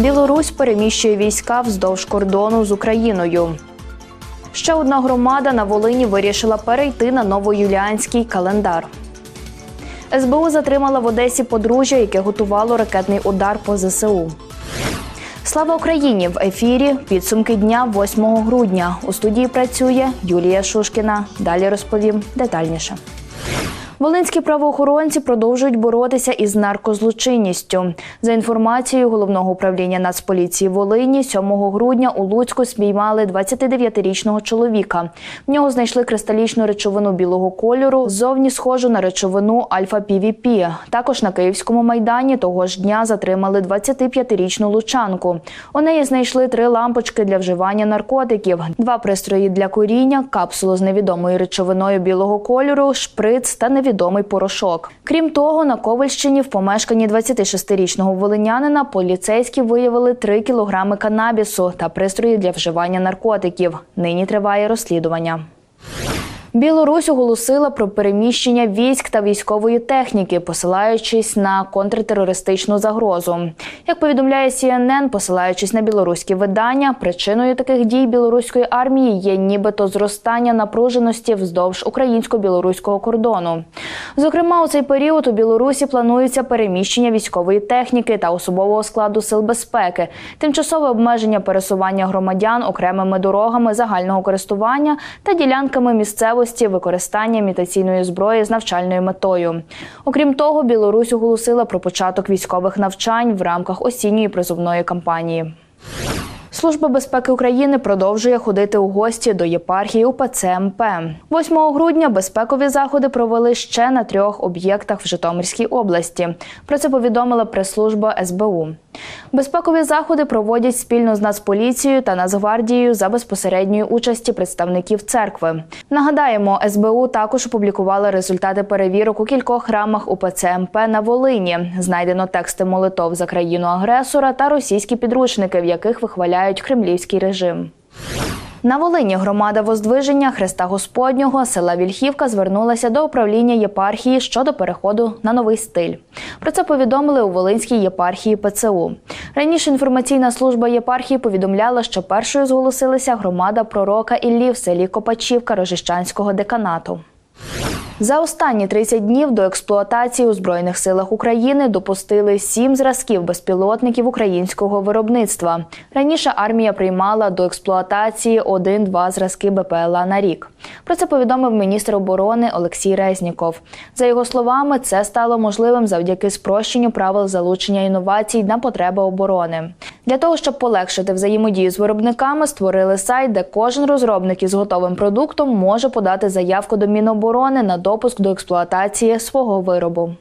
Білорусь переміщує війська вздовж кордону з Україною. Ще одна громада на Волині вирішила перейти на новоюліанський календар. СБУ затримала в Одесі подружжя, яке готувало ракетний удар по ЗСУ. Слава Україні! В ефірі підсумки дня 8 грудня. У студії працює Юлія Шушкіна. Далі розповім детальніше. Волинські правоохоронці продовжують боротися із наркозлочинністю. За інформацією головного управління Нацполіції Волині, 7 грудня у Луцьку спіймали 29-річного чоловіка. В нього знайшли кристалічну речовину білого кольору, зовні схожу на речовину альфа-півіпі. Також на Київському майдані того ж дня затримали 25-річну лучанку. У неї знайшли три лампочки для вживання наркотиків, два пристрої для куріння, капсулу з невідомою речовиною білого кольору, шприц та невідомий порошок. Крім того, на Ковальщині в помешканні 26-річного волинянина поліцейські виявили 3 кілограми канабісу та пристрої для вживання наркотиків. Нині триває розслідування. Білорусь оголосила про переміщення військ та військової техніки, посилаючись на контртерористичну загрозу. Як повідомляє CNN, посилаючись на білоруські видання, причиною таких дій білоруської армії є нібито зростання напруженості вздовж українсько-білоруського кордону. Зокрема, у цей період у Білорусі планується переміщення військової техніки та особового складу сил безпеки, тимчасове обмеження пересування громадян окремими дорогами загального користування та ділянками місцевості використання імітаційної зброї з навчальною метою. Окрім того, Білорусь оголосила про початок військових навчань в рамках осінньої призовної кампанії. Служба безпеки України продовжує ходити у гості до єпархії УПЦ МП. 8 грудня безпекові заходи провели ще на трьох об'єктах в Житомирській області. Про це повідомила прес-служба СБУ. Безпекові заходи проводять спільно з Нацполіцією та Нацгвардією за безпосередньої участі представників церкви. Нагадаємо, СБУ також опублікували результати перевірок у кількох храмах УПЦ МП на Волині. Знайдено тексти молитов за країну агресора та російські підручники, в яких вихваляють кремлівський режим. На Волині громада Воздвиження Христа Господнього села Вільхівка звернулася до управління єпархії щодо переходу на новий стиль. Про це повідомили у Волинській єпархії ПЦУ. Раніше інформаційна служба єпархії повідомляла, що першою зголосилася громада пророка Іллі в селі Копачівка Рожищанського деканату. За останні 30 днів до експлуатації у Збройних силах України допустили сім зразків безпілотників українського виробництва. Раніше армія приймала до експлуатації один-два зразки БПЛА на рік. Про це повідомив міністр оборони Олексій Резніков. За його словами, це стало можливим завдяки спрощенню правил залучення інновацій на потреби оборони. Для того щоб полегшити взаємодію з виробниками, створили сайт, де кожен розробник із готовим продуктом може подати заявку до Міноборони на допуск до експлуатації свого виробу.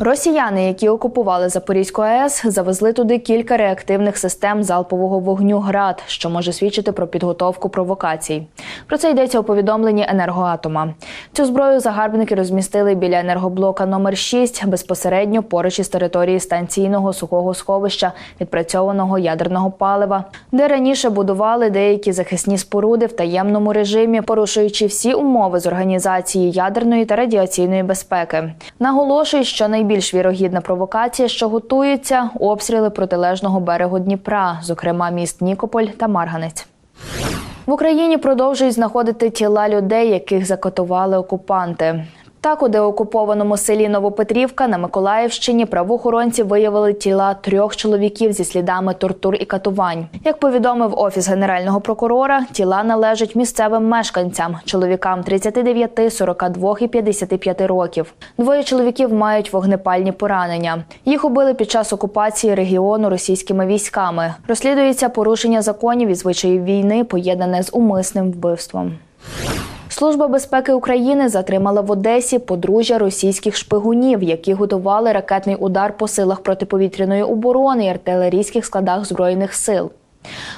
Росіяни, які окупували Запорізьку АЕС, завезли туди кілька реактивних систем залпового вогню ГРАД, що може свідчити про підготовку провокацій. Про це йдеться у повідомленні енергоатома. Цю зброю загарбники розмістили біля енергоблока номер 6 безпосередньо поруч із території станційного сухого сховища відпрацьованого ядерного палива, де раніше будували деякі захисні споруди в таємному режимі, порушуючи всі умови з організації ядерної та радіаційної безпеки. Наголошують, що найбільш вірогідна провокація, що готується, обстріли протилежного берегу Дніпра, зокрема міст Нікополь та Марганець. В Україні продовжують знаходити тіла людей, яких закотували окупанти. Так, у деокупованому селі Новопетрівка на Миколаївщині правоохоронці виявили тіла трьох чоловіків зі слідами тортур і катувань. Як повідомив офіс генерального прокурора, тіла належать місцевим мешканцям чоловікам 39, 42 і 55 років. Двоє чоловіків мають вогнепальні поранення. Їх убили під час окупації регіону російськими військами. Розслідується порушення законів і звичаїв війни, поєднане з умисним вбивством. Служба безпеки України затримала в Одесі подружжя російських шпигунів, які готували ракетний удар по силах протиповітряної оборони і артилерійських складах збройних сил.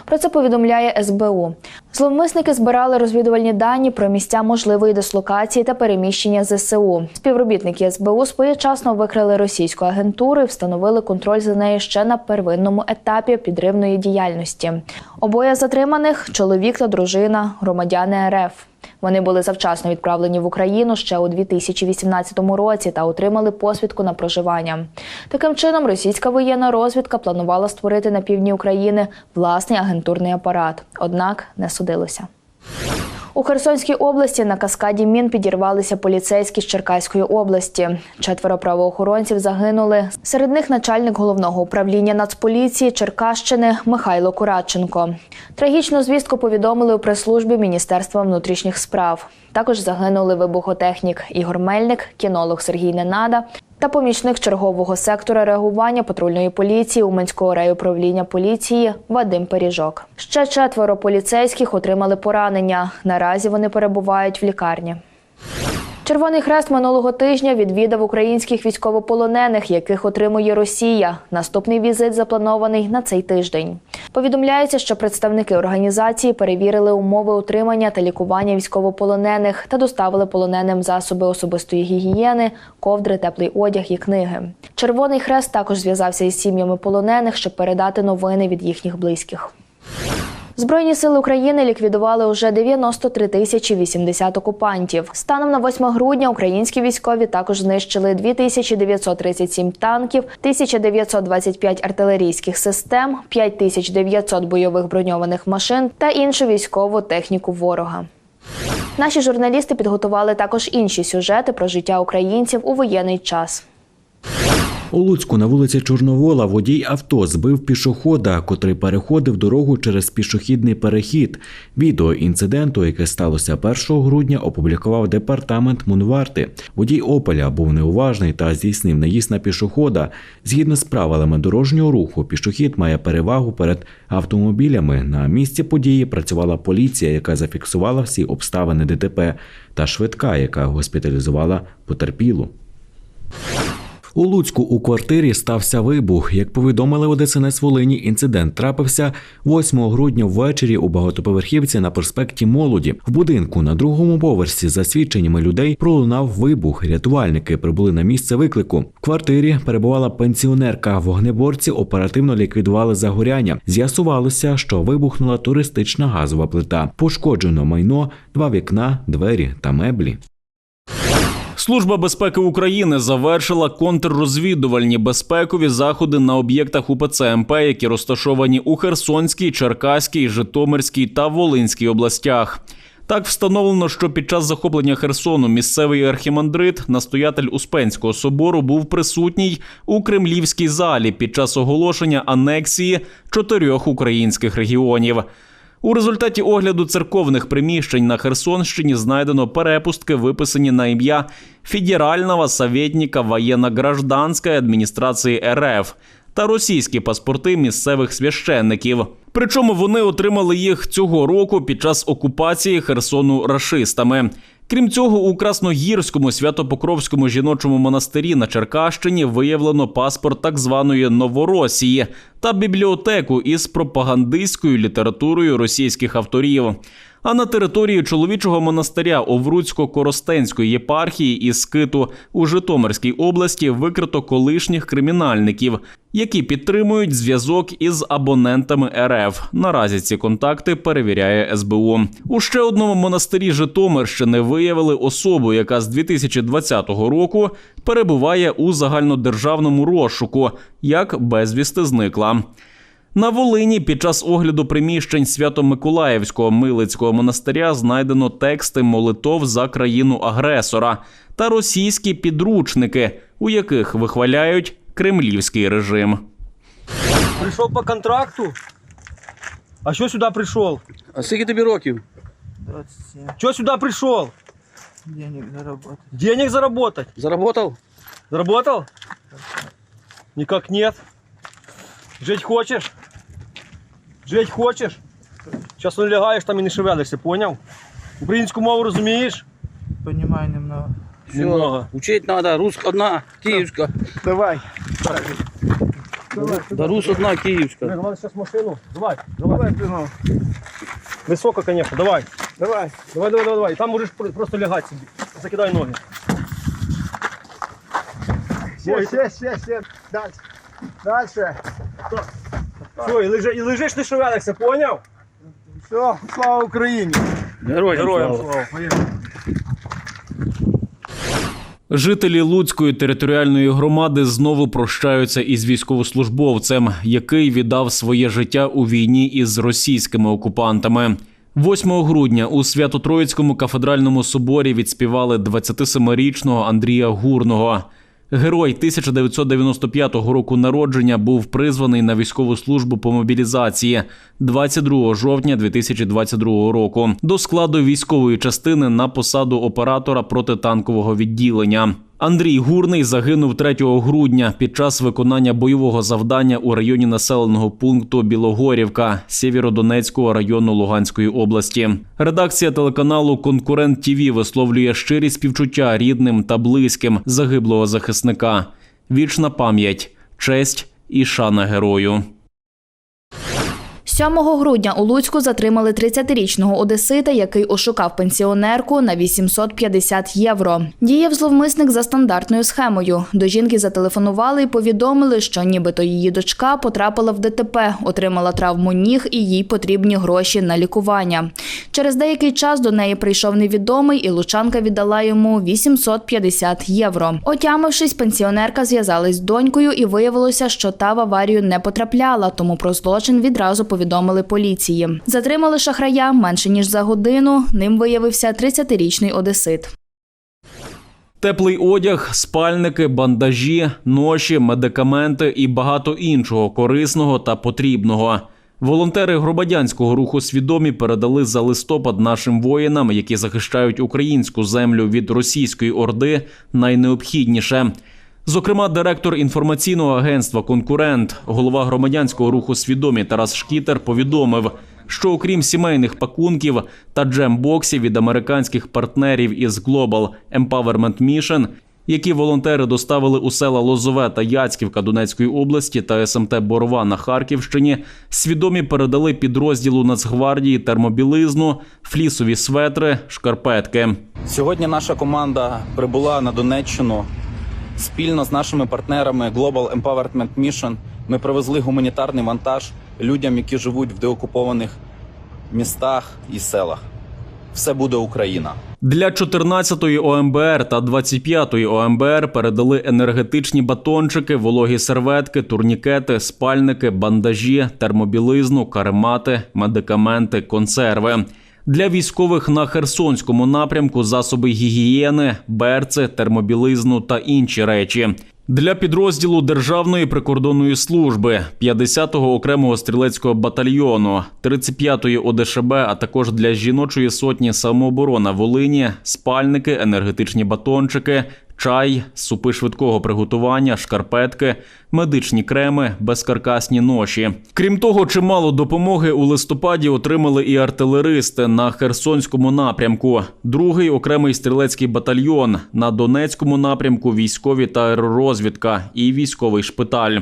Про це повідомляє СБУ. Зловмисники збирали розвідувальні дані про місця можливої дислокації та переміщення ЗСУ. Співробітники СБУ своєчасно викрили російську агентуру і встановили контроль за нею ще на первинному етапі підривної діяльності. Обоє затриманих чоловік та дружина, громадяни РФ. Вони були завчасно відправлені в Україну ще у 2018 році та отримали посвідку на проживання. Таким чином, російська воєнна розвідка планувала створити на півдні України власний агентурний апарат, однак не судилося. У Херсонській області на каскаді мін підірвалися поліцейські з Черкаської області. Четверо правоохоронців загинули. Серед них начальник головного управління Нацполіції Черкащини Михайло Курадченко. Трагічну звістку повідомили у прес-службі Міністерства внутрішніх справ. Також загинули вибухотехнік Ігор Мельник, кінолог Сергій Ненада та помічник чергового сектора реагування патрульної поліції Уманського райуправління поліції Вадим Пиріжок. Ще четверо поліцейських отримали поранення. Наразі вони перебувають в лікарні. Червоний хрест минулого тижня відвідав українських військовополонених, яких отримує Росія. Наступний візит запланований на цей тиждень. Повідомляється, що представники організації перевірили умови утримання та лікування військовополонених та доставили полоненим засоби особистої гігієни, ковдри, теплий одяг і книги. Червоний хрест також зв'язався із сім'ями полонених, щоб передати новини від їхніх близьких. Збройні сили України ліквідували уже 93 тисячі 80 окупантів. Станом на 8 грудня українські військові також знищили 2937 танків, 1925 артилерійських систем, 5900 бойових броньованих машин та іншу військову техніку ворога. Наші журналісти підготували також інші сюжети про життя українців у воєнний час. У Луцьку на вулиці Чорновола водій авто збив пішохода, котрий переходив дорогу через пішохідний перехід. Відео інциденту, яке сталося 1 грудня, опублікував департамент Мунварти. Водій Опеля був неуважний та здійснив наїзд на пішохода. Згідно з правилами дорожнього руху, пішохід має перевагу перед автомобілями. На місці події працювала поліція, яка зафіксувала всі обставини ДТП, та швидка, яка госпіталізувала потерпілу. У Луцьку у квартирі стався вибух. Як повідомили у ДСНС Волині, інцидент трапився 8 грудня ввечері у багатоповерхівці на проспекті Молоді. В будинку на другому поверсі, за свідченнями людей, пролунав вибух. Рятувальники прибули на місце виклику. В квартирі перебувала пенсіонерка. Вогнеборці оперативно ліквідували загоряння. З'ясувалося, що вибухнула туристична газова плита. Пошкоджено майно, два вікна, двері та меблі. Служба безпеки України завершила контррозвідувальні безпекові заходи на об'єктах УПЦ МП, які розташовані у Херсонській, Черкаській, Житомирській та Волинській областях. Так встановлено, що під час захоплення Херсону місцевий архімандрит, настоятель Успенського собору, був присутній у Кремлівській залі під час оголошення анексії чотирьох українських регіонів. У результаті огляду церковних приміщень на Херсонщині знайдено перепустки, виписані на ім'я федерального советника воєнно-гражданської адміністрації РФ та російські паспорти місцевих священників. Причому вони отримали їх цього року під час окупації Херсону рашистами. Крім цього, у Красногірському Святопокровському жіночому монастирі на Черкащині виявлено паспорт так званої Новоросії та бібліотеку із пропагандистською літературою російських авторів. А на території чоловічого монастиря Овруцько-Коростенської єпархії із Скиту у Житомирській області викрито колишніх кримінальників, які підтримують зв'язок із абонентами РФ. Наразі ці контакти перевіряє СБУ. У ще одному монастирі Житомирщини виявили особу, яка з 2020 року перебуває у загальнодержавному розшуку, як безвісти зникла. На Волині під час огляду приміщень Свято-Миколаївського Милицького монастиря знайдено тексти молитов за країну агресора та російські підручники, у яких вихваляють кремлівський режим. Прийшов по контракту. А що сюди прийшов? А скільки тобі років? 27. Що сюди прийшов? Денег заработать. Денег заработать. Заработав? Заработал? Никак нет. Жить хочешь? Жить хочеш? Зараз лягаєш там і не шевелишся, поняв? Українську мову розумієш? Понимаю немного. Все, Немного. Учить треба, рус одна, київська. Давай. Да рус одна, київська. Давай зараз машину. Давай, давай. Давай, Високо, конечно, давай. Давай. Давай, давай, давай, давай. Там можеш про- просто лягати собі. Закидай ноги. Ще, ще, ще, ще. Дальше. Дальше. Все, і, лежи, і лежиш, не шевелишся, поняв? Все, слава Україні. Героям. Героям слава. слава. Поїхали. Жителі Луцької територіальної громади знову прощаються із військовослужбовцем, який віддав своє життя у війні із російськими окупантами. 8 грудня у Свято-Троїцькому кафедральному соборі відспівали 27-річного Андрія Гурного. Герой 1995 року народження був призваний на військову службу по мобілізації 22 жовтня 2022 року до складу військової частини на посаду оператора протитанкового відділення. Андрій Гурний загинув 3 грудня під час виконання бойового завдання у районі населеного пункту Білогорівка Сєвєродонецького району Луганської області. Редакція телеканалу Конкурент ТІВІ висловлює щирі співчуття рідним та близьким загиблого захисника. Вічна пам'ять, честь і шана герою. 7 грудня у Луцьку затримали 30-річного одесита, який ошукав пенсіонерку на 850 євро. Діяв зловмисник за стандартною схемою. До жінки зателефонували і повідомили, що нібито її дочка потрапила в ДТП, отримала травму ніг і їй потрібні гроші на лікування. Через деякий час до неї прийшов невідомий, і лучанка віддала йому 850 євро. Отямившись, пенсіонерка зв'язалась з донькою і виявилося, що та в аварію не потрапляла, тому про злочин відразу повідомили поліції. Затримали шахрая менше ніж за годину. Ним виявився 30-річний одесит. Теплий одяг, спальники, бандажі, ноші, медикаменти і багато іншого корисного та потрібного. Волонтери громадянського руху свідомі передали за листопад нашим воїнам, які захищають українську землю від російської орди, найнеобхідніше. Зокрема, директор інформаційного агентства Конкурент, голова громадянського руху свідомі Тарас Шкітер повідомив, що окрім сімейних пакунків та джембоксів від американських партнерів із Global Empowerment Mission, які волонтери доставили у села Лозове та Яцьківка Донецької області та СМТ Борова на Харківщині, свідомі передали підрозділу Нацгвардії термобілизну, флісові светри, шкарпетки. Сьогодні наша команда прибула на Донеччину спільно з нашими партнерами Global Empowerment Mission. Ми привезли гуманітарний вантаж людям, які живуть в деокупованих містах і селах. Все буде Україна. Для 14-ї ОМБР та 25-ї ОМБР передали енергетичні батончики, вологі серветки, турнікети, спальники, бандажі, термобілизну, каремати, медикаменти, консерви. Для військових на Херсонському напрямку засоби гігієни, берци, термобілизну та інші речі. Для підрозділу Державної прикордонної служби 50-го окремого стрілецького батальйону, 35-ї ОДШБ, а також для жіночої сотні самооборона Волині, спальники, енергетичні батончики, чай, супи швидкого приготування, шкарпетки, медичні креми, безкаркасні ноші. Крім того, чимало допомоги у листопаді отримали і артилеристи на Херсонському напрямку, другий окремий стрілецький батальйон на Донецькому напрямку, військові та аеророзвідка і військовий шпиталь.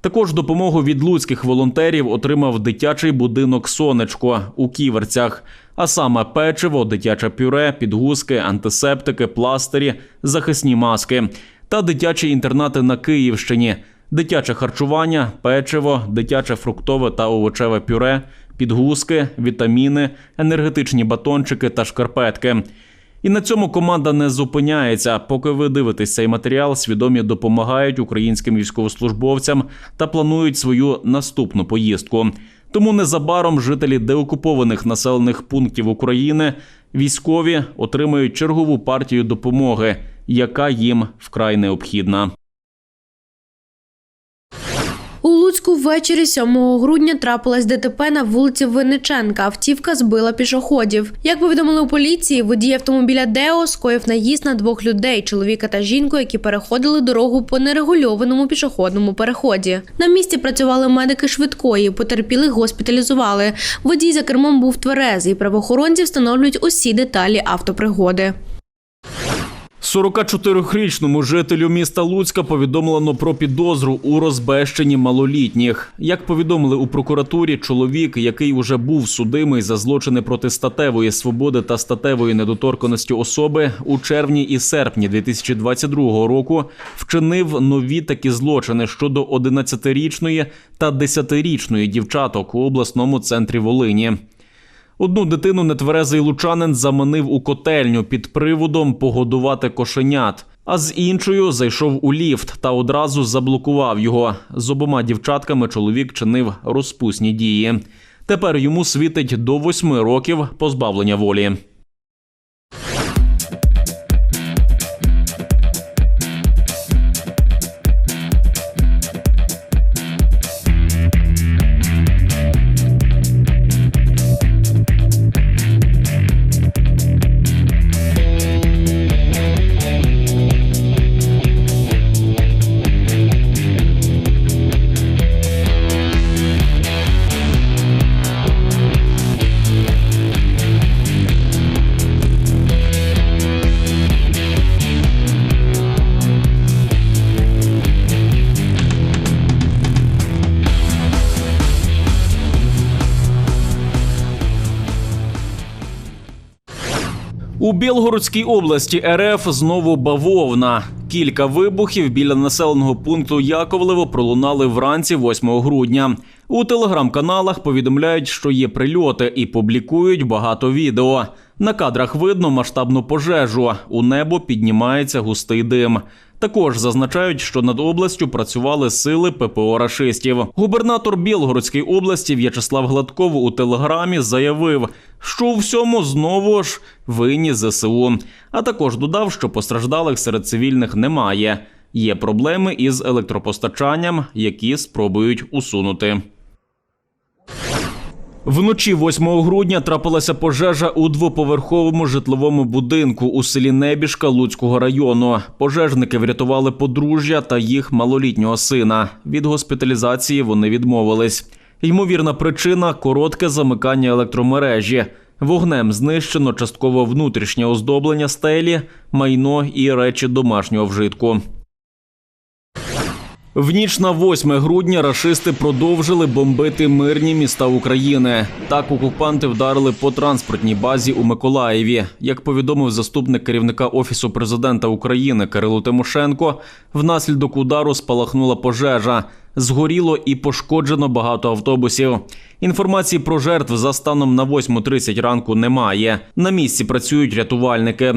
Також допомогу від луцьких волонтерів отримав дитячий будинок Сонечко у Ківерцях, а саме печиво, дитяче пюре, підгузки, антисептики, пластирі, захисні маски та дитячі інтернати на Київщині, дитяче харчування, печиво, дитяче фруктове та овочеве пюре, підгузки, вітаміни, енергетичні батончики та шкарпетки. І на цьому команда не зупиняється. Поки ви дивитесь цей матеріал, свідомі допомагають українським військовослужбовцям та планують свою наступну поїздку. Тому незабаром жителі деокупованих населених пунктів України військові отримають чергову партію допомоги, яка їм вкрай необхідна. У Луцьку ввечері 7 грудня трапилась ДТП на вулиці Винниченка. Автівка збила пішоходів. Як повідомили у поліції, водій автомобіля Део скоїв наїзд на двох людей чоловіка та жінку, які переходили дорогу по нерегульованому пішохідному переході. На місці працювали медики швидкої, потерпілих госпіталізували. Водій за кермом був тверезий. Правоохоронці встановлюють усі деталі автопригоди. 44-річному жителю міста Луцька повідомлено про підозру у розбещенні малолітніх. Як повідомили у прокуратурі, чоловік, який уже був судимий за злочини проти статевої свободи та статевої недоторканості особи, у червні і серпні 2022 року вчинив нові такі злочини щодо 11-річної та 10-річної дівчаток у обласному центрі Волині. Одну дитину нетверезий лучанин заманив у котельню під приводом погодувати кошенят. А з іншою зайшов у ліфт та одразу заблокував його. З обома дівчатками чоловік чинив розпусні дії. Тепер йому світить до восьми років позбавлення волі. Білгородській області РФ знову бавовна. Кілька вибухів біля населеного пункту Яковлево пролунали вранці 8 грудня. У телеграм-каналах повідомляють, що є прильоти і публікують багато відео. На кадрах видно масштабну пожежу. У небо піднімається густий дим. Також зазначають, що над областю працювали сили ППО рашистів. Губернатор Білгородської області В'ячеслав Гладков у телеграмі заявив, що у всьому знову ж винні ЗСУ. А також додав, що постраждалих серед цивільних немає. Є проблеми із електропостачанням, які спробують усунути. Вночі 8 грудня трапилася пожежа у двоповерховому житловому будинку у селі Небіжка Луцького району. Пожежники врятували подружжя та їх малолітнього сина. Від госпіталізації вони відмовились. Ймовірна причина коротке замикання електромережі. Вогнем знищено частково внутрішнє оздоблення стелі, майно і речі домашнього вжитку. В ніч на 8 грудня рашисти продовжили бомбити мирні міста України. Так окупанти вдарили по транспортній базі у Миколаєві. Як повідомив заступник керівника офісу президента України Кирило Тимошенко, внаслідок удару спалахнула пожежа. Згоріло і пошкоджено багато автобусів. Інформації про жертв за станом на 8.30 ранку немає. На місці працюють рятувальники.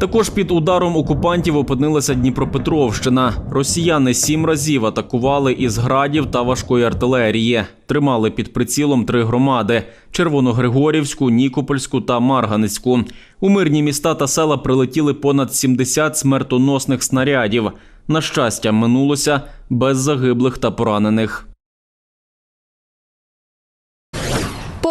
Також під ударом окупантів опинилася Дніпропетровщина. Росіяни сім разів атакували із градів та важкої артилерії. Тримали під прицілом три громади: Червоногригорівську, Нікопольську та Марганецьку. У мирні міста та села прилетіли понад 70 смертоносних снарядів. На щастя, минулося без загиблих та поранених.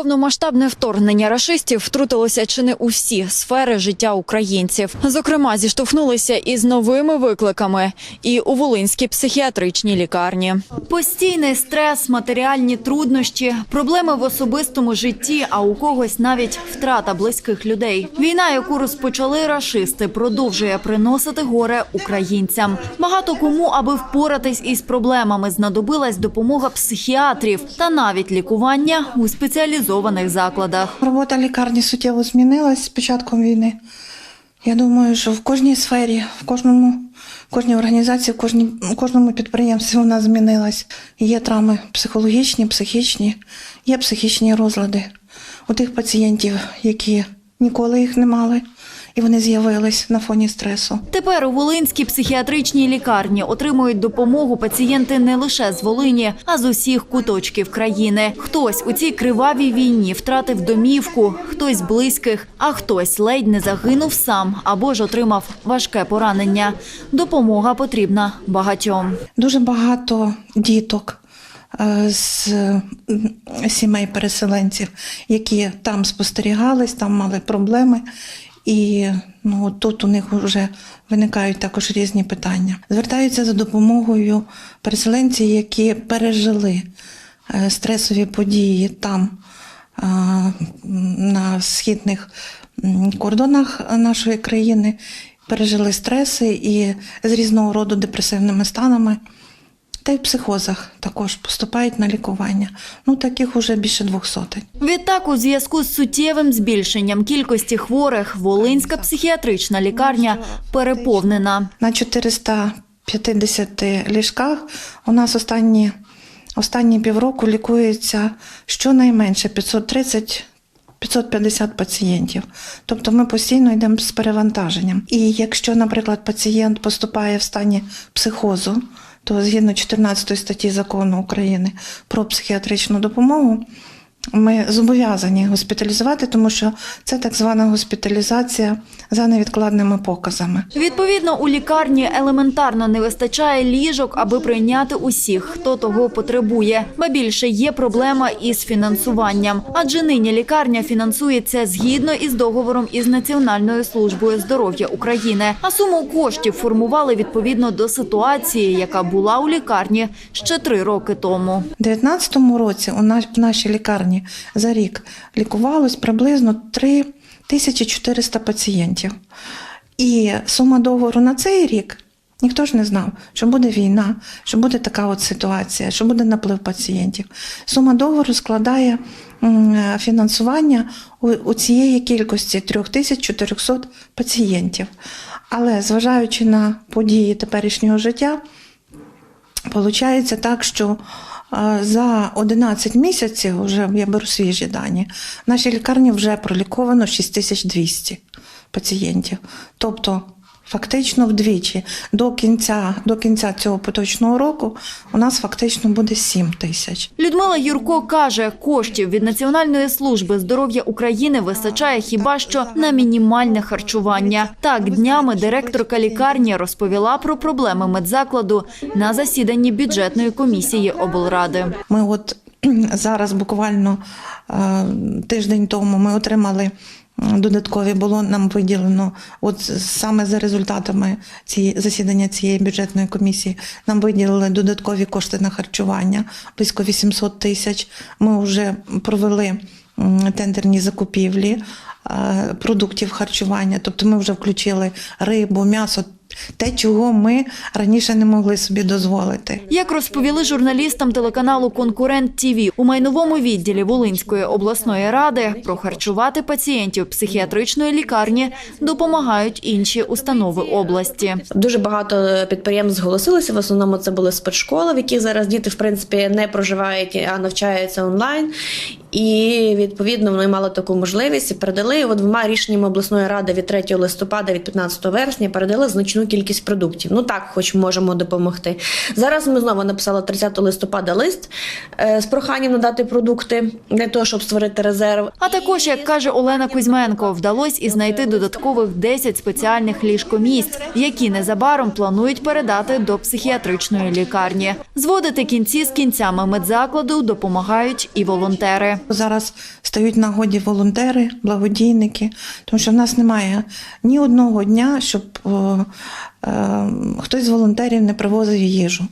Повномасштабне вторгнення рашистів втрутилося чи не у всі сфери життя українців. Зокрема, зіштовхнулися із новими викликами і у Волинській психіатричній лікарні. Постійний стрес, матеріальні труднощі, проблеми в особистому житті, а у когось навіть втрата близьких людей. Війна, яку розпочали рашисти, продовжує приносити горе українцям. Багато кому, аби впоратись із проблемами, знадобилась допомога психіатрів та навіть лікування у спеціалізованих закладах. Робота лікарні суттєво змінилась з початком війни. Я думаю, що в кожній сфері, в кожному, в кожній організації, в кожній, в кожному підприємстві вона змінилась. Є травми психологічні, психічні, є психічні розлади у тих пацієнтів, які ніколи їх не мали, і вони з'явились на фоні стресу. Тепер у Волинській психіатричній лікарні отримують допомогу пацієнти не лише з Волині, а з усіх куточків країни. Хтось у цій кривавій війні втратив домівку, хтось близьких, а хтось ледь не загинув сам або ж отримав важке поранення. Допомога потрібна багатьом. Дуже багато діток е, з сімей переселенців, які там спостерігались, там мали проблеми. І ну, тут у них вже виникають також різні питання. Звертаються за допомогою переселенці, які пережили е, стресові події там, на східних кордонах нашої країни, пережили стреси і з різного роду депресивними станами. Та й в психозах також поступають на лікування. Ну, таких уже більше двох сотень. Відтак, у зв'язку з суттєвим збільшенням кількості хворих, Волинська психіатрична лікарня переповнена. На 450 ліжках у нас останні, останні півроку лікується щонайменше 530 550 пацієнтів. Тобто ми постійно йдемо з перевантаженням. І якщо, наприклад, пацієнт поступає в стані психозу, то згідно 14 статті закону України про психіатричну допомогу, ми зобов'язані госпіталізувати, тому що це так звана госпіталізація за невідкладними показами. Відповідно, у лікарні елементарно не вистачає ліжок, аби прийняти усіх, хто того потребує. Ба більше є проблема із фінансуванням, адже нині лікарня фінансується згідно із договором із Національною службою здоров'я України. А суму коштів формували відповідно до ситуації, яка була у лікарні ще три роки тому. У 2019 році у нашій лікарні за рік лікувалось приблизно 3400 пацієнтів. І сума договору на цей рік ніхто ж не знав, що буде війна, що буде така от ситуація, що буде наплив пацієнтів. Сума договору складає фінансування у, цієї кількості 3400 пацієнтів. Але зважаючи на події теперішнього життя, Получається так, що за 11 місяців, вже я беру свіжі дані, в нашій лікарні вже проліковано 6200 пацієнтів. Тобто, фактично вдвічі до кінця, до кінця цього поточного року у нас фактично буде 7 тисяч. Людмила Юрко каже, коштів від Національної служби здоров'я України вистачає хіба що на мінімальне харчування. Так, днями директорка лікарні розповіла про проблеми медзакладу на засіданні бюджетної комісії облради. Ми от зараз буквально е, тиждень тому ми отримали додаткові, було нам виділено, от саме за результатами цієї засідання цієї бюджетної комісії, нам виділили додаткові кошти на харчування близько 800 тисяч. Ми вже провели тендерні закупівлі е, продуктів харчування, тобто ми вже включили рибу, м'ясо. Те, чого ми раніше не могли собі дозволити. Як розповіли журналістам телеканалу Конкурент ТІВІ, у майновому відділі Волинської обласної ради прохарчувати пацієнтів психіатричної лікарні допомагають інші установи області. Дуже багато підприємств зголосилися. В основному це були спецшколи, в яких зараз діти в принципі не проживають, а навчаються онлайн. І відповідно вони мали таку можливість і передали от двома рішеннями обласної ради від 3 листопада, від 15 вересня передали значну кількість продуктів. Ну так, хоч можемо допомогти. Зараз ми знову написали 30 листопада лист е, з проханням надати продукти для того, щоб створити резерв. А також, як каже Олена Кузьменко, вдалося і знайти додаткових 10 спеціальних ліжкомісць, які незабаром планують передати до психіатричної лікарні. Зводити кінці з кінцями медзакладу допомагають і волонтери. Зараз стають нагоді волонтери, благодійники, тому що в нас немає ні одного дня, щоб е, е, хтось з волонтерів не привозив їжу,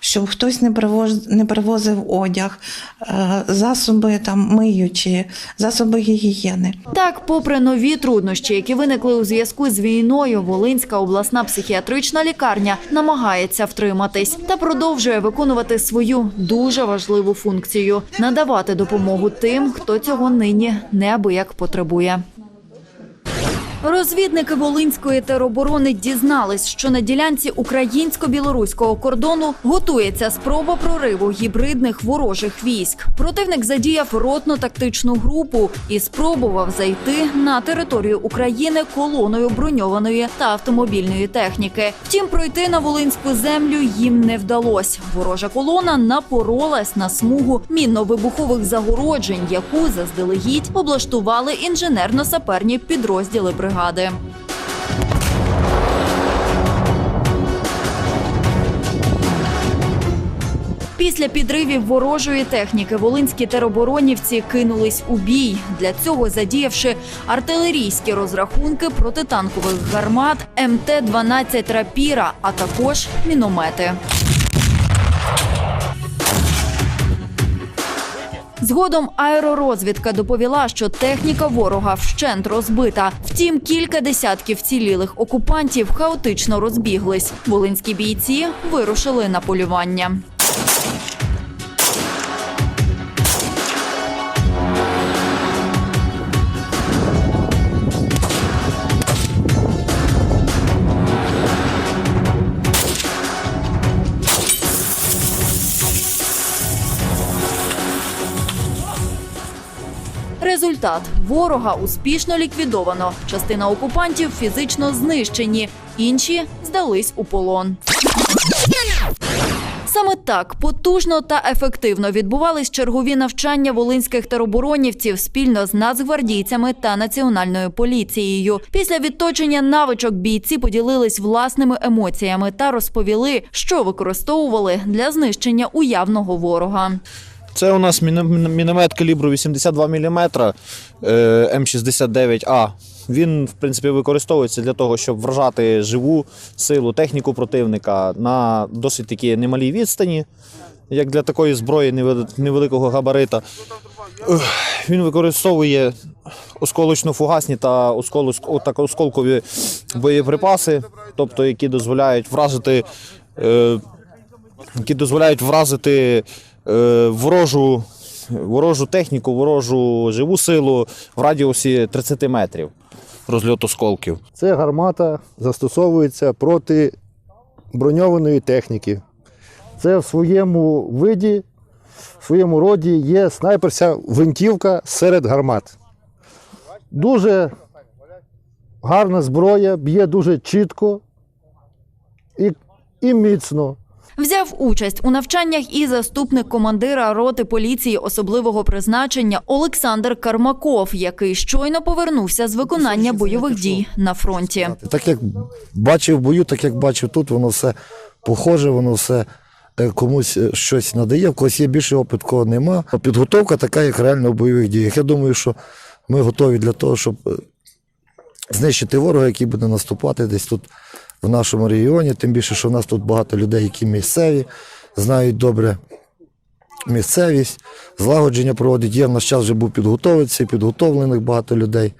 щоб хтось не привоз, не привозив одяг, е, засоби там миючі, засоби гігієни. Так, попри нові труднощі, які виникли у зв'язку з війною, Волинська обласна психіатрична лікарня намагається втриматись та продовжує виконувати свою дуже важливу функцію надавати допомогу тим, хто цього нині неабияк потребує. Розвідники Волинської тероборони дізнались, що на ділянці українсько-білоруського кордону готується спроба прориву гібридних ворожих військ. Противник задіяв ротно-тактичну групу і спробував зайти на територію України колоною броньованої та автомобільної техніки. Втім, пройти на волинську землю їм не вдалося. Ворожа колона напоролась на смугу мінно-вибухових загороджень, яку заздалегідь облаштували інженерно-саперні підрозділи бригади. Після підривів ворожої техніки волинські тероборонівці кинулись у бій. Для цього задіявши артилерійські розрахунки протитанкових гармат МТ-12 «Рапіра», а також міномети. Згодом аеророзвідка доповіла, що техніка ворога вщент розбита. Втім, кілька десятків цілілих окупантів хаотично розбіглись. Волинські бійці вирушили на полювання. Результат ворога успішно ліквідовано. Частина окупантів фізично знищені, інші здались у полон. Саме так потужно та ефективно відбувались чергові навчання волинських тероборонівців спільно з нацгвардійцями та національною поліцією. Після відточення навичок бійці поділились власними емоціями та розповіли, що використовували для знищення уявного ворога. Це у нас міномет калібру 82 мм М69А. Він, в принципі, використовується для того, щоб вражати живу силу, техніку противника на досить такі немалій відстані, як для такої зброї невеликого габарита. Він використовує осколочно-фугасні та осколкові боєприпаси, тобто які дозволяють вразити, е, які дозволяють вразити ворожу, ворожу техніку, ворожу живу силу в радіусі 30 метрів розльот осколків. Це гармата застосовується проти броньованої техніки. Це в своєму виді, в своєму роді є снайперська гвинтівка серед гармат. Дуже гарна зброя, б'є дуже чітко і, і міцно. Взяв участь у навчаннях і заступник командира роти поліції особливого призначення Олександр Кармаков, який щойно повернувся з виконання бойових дій на фронті. Так як бачив в бою, так як бачив тут, воно все похоже, воно все е, комусь е, щось надає, в когось є більший опит, кого нема. Підготовка така, як реально в бойових діях. Я думаю, що ми готові для того, щоб е, знищити ворога, який буде наступати десь тут в нашому регіоні. Тим більше, що в нас тут багато людей, які місцеві, знають добре місцевість, злагодження проводять. Є в наш час вже був підготовитися, підготовлених багато людей.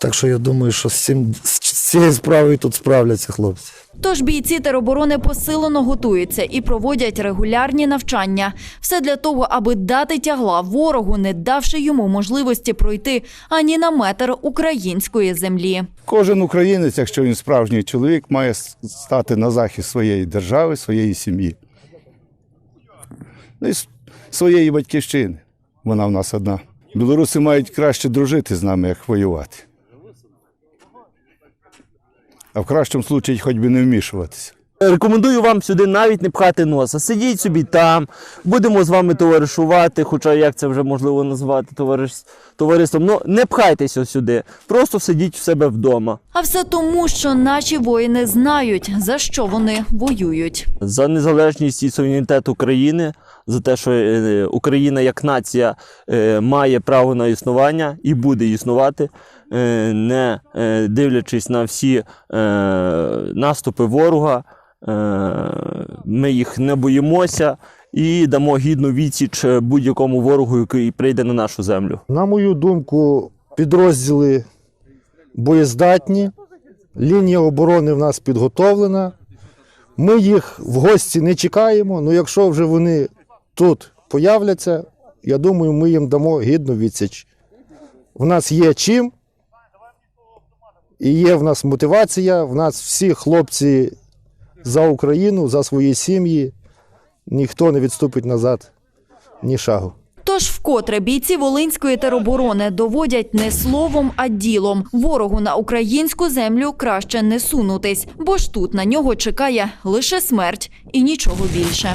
Так що я думаю, що з цією справою тут справляться хлопці. Тож бійці тероборони посилено готуються і проводять регулярні навчання. Все для того, аби дати тягла ворогу, не давши йому можливості пройти ані на метр української землі. Кожен українець, якщо він справжній чоловік, має стати на захист своєї держави, своєї сім'ї. Ну і своєї батьківщини. Вона в нас одна. Білоруси мають краще дружити з нами, як воювати. А в кращому випадку хоч би не вмішуватися. Рекомендую вам сюди навіть не пхати носа. Сидіть собі там, будемо з вами товаришувати, хоча як це вже можливо назвати товариш... товариством. Ну не пхайтеся сюди, просто сидіть в себе вдома. А все тому, що наші воїни знають, за що вони воюють. За незалежність і суверенітет України, за те, що е, Україна як нація е, має право на існування і буде існувати, е, не е, дивлячись на всі е, наступи ворога. Е, Ми їх не боїмося і дамо гідну відсіч будь-якому ворогу, який прийде на нашу землю. На мою думку, підрозділи боєздатні, лінія оборони в нас підготовлена. Ми їх в гості не чекаємо, але якщо вже вони тут появляться, я думаю, ми їм дамо гідну відсіч. В нас є чим, і є в нас мотивація, в нас всі хлопці за Україну, за свої сім'ї. Ніхто не відступить назад ні шагу. Тож вкотре бійці Волинської тероборони доводять не словом, а ділом. Ворогу на українську землю краще не сунутись, бо ж тут на нього чекає лише смерть і нічого більше.